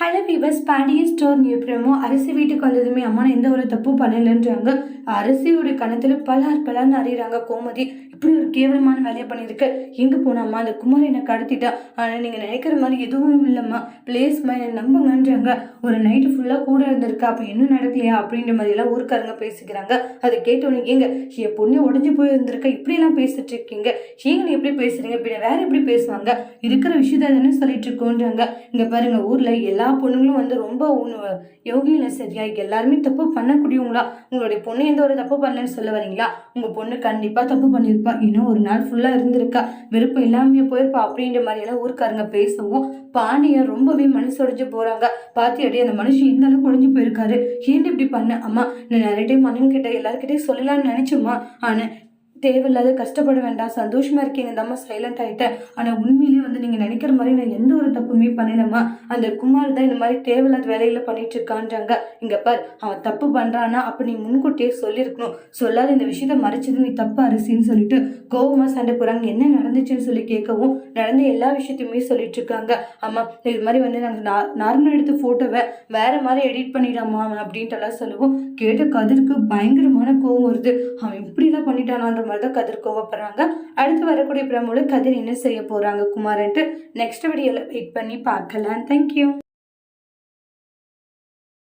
Hello பீபர்ஸ் Pandiya store new promo அரிசி வீட்டுக்கு வந்ததுமே அம்மா நான் எந்த ஒரு தப்பு பண்ணலைன்றாங்க. அரிசியோட கணத்தில் பலார் பலார்னு அறியிறாங்க கோமதி. இப்படி ஒரு கேவலமான வேலையை பண்ணியிருக்கு. எங்கே போனாம்மா அந்த குமார் என்னை கடத்திட்டா. ஆனால் நீங்கள் நினைக்கிற மாதிரி எதுவும் இல்லைம்மா. பிளேஸ்மா என்னை நம்புங்கன்றாங்க. ஒரு நைட்டு ஃபுல்லாக கூட இருந்திருக்கு. அப்போ இன்னும் நடக்கலையா? அப்படின்ற மாதிரியெல்லாம் ஊருக்காரங்க பேசிக்கிறாங்க. அதை கேட்டோன்னு ஏங்க என் பொண்ணு உடஞ்சி போயிருந்திருக்க? இப்படியெல்லாம் பேசிட்டு இருக்கீங்க. ஏங்க நீ எப்படி பேசுறீங்க? பின்ன வேற எப்படி பேசுவாங்க? இருக்கிற விஷயத்தை தானே சொல்லிட்டு இருக்கோன்றாங்க. இங்கே பாருங்க ஊரில் எல்லா பொண்ணுங்களும் வந்து ரொம்ப யோகியில சரியாக எல்லாருமே தப்பு பண்ணக்கூடியவங்களா? உங்களுடைய பொண்ணு எந்த ஒரு தப்பு பண்ணலன்னு சொல்ல வரீங்களா? உங்கள் பொண்ணு கண்டிப்பாக தப்பு பண்ணியிருப்பா இன்னும் ஒரு நாள் ஃபுல்லாக இருந்திருக்கா. விருப்பம் இல்லாமையே போயிருப்பா அப்படின்ற மாதிரியெல்லாம் ஊருக்காரங்க பேசவும் பாண்டியன் ரொம்பவே மனசொடைஞ்சு பார்த்து பாத்தியாடி அந்த மனுஷன் இந்த அளவுக்கு உடைஞ்சு போயிருக்காரு. ஏன் இப்படி பண்ண? அம்மா நான் நிறைய டைம் மன்னன் கிட்ட எல்லாருக்கிட்டையும் சொல்லலாம்னு நினச்சோம்மா. ஆனால் தேவையில்லாத கஷ்டப்பட வேண்டாம். சந்தோஷமா இருக்கீங்க இந்த அம்மா சைலண்ட் ஆகிட்டேன் ஆனால் உண்மையிலேயே வந்து நீங்கள் நினைக்கிற மாதிரி நான் எந்த ஒரு தப்புமே பண்ணலம்மா. அந்த குமார் தான் இந்த மாதிரி தேவையில்லாத வேலையில் பண்ணிட்டு இருக்கான்றாங்க. இங்கே பார் அவன் தப்பு பண்ணுறான்னா அப்போ நீ முன்கூட்டியே சொல்லியிருக்கணும். சொல்லாத இந்த விஷயத்த மறைச்சது நீ தப்பு அரிசின்னு சொல்லிட்டு கோவமாக சண்டை போகிறாங்க என்ன நடந்துச்சுன்னு சொல்லி கேட்கவும் நடந்த எல்லா விஷயத்தையுமே சொல்லிட்டு இருக்காங்க. ஆமாம் இது மாதிரி வந்து நாங்கள் நார்மலாக எடுத்த ஃபோட்டோவை வேற மாதிரி எடிட் பண்ணிடாமா அப்படின்ட்டு எல்லாம் சொல்லுவோம். கேட்ட கதிருக்கு பயங்கரமான கோவம் வருது. அவன் இப்படிலாம் பண்ணிட்டானான்ற மாதிரி தான் கதிர் கோவப்படுறாங்க. அடுத்து வரக்கூடிய பிரமுல கதிர் என்ன செய்ய போறாங்க குமாரன்ட்டு நெக்ஸ்ட் வீடியோவில் வெயிட் பண்ணி பார்க்கலாம். தேங்க்யூ